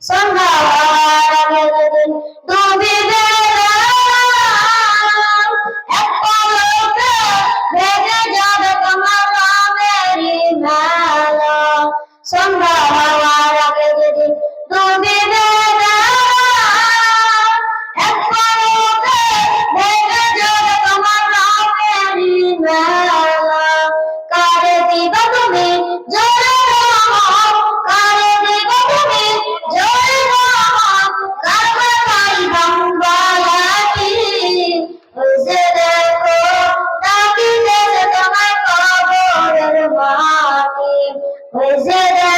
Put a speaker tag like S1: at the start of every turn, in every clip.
S1: Sonra বাকি হয়ে যায়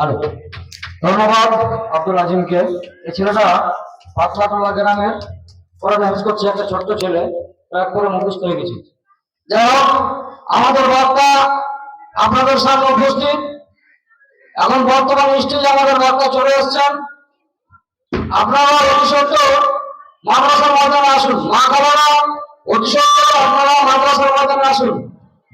S2: ভালো ধন্যবাদ আব্দুল আজিমকে। এই ছেলেটা পাতলাটোলা গ্রামের কোরআন ম্যানেজ করছে একটা ছোট্ট ছেলে প্রায় করে মুখস্থ হয়ে গেছে। যাই হোক, আমাদের বার্তা আপনাদের সামনে উপস্থিত। এখন বর্তমান স্টেজে আমাদের বার্তা চলে এসছেন আপনারা অতিশত মাদ্রাসার মাধ্যমে আসুন। মা খাবার অতি সত্য আপনারা মাদ্রাসার মাধ্যমে আসুন।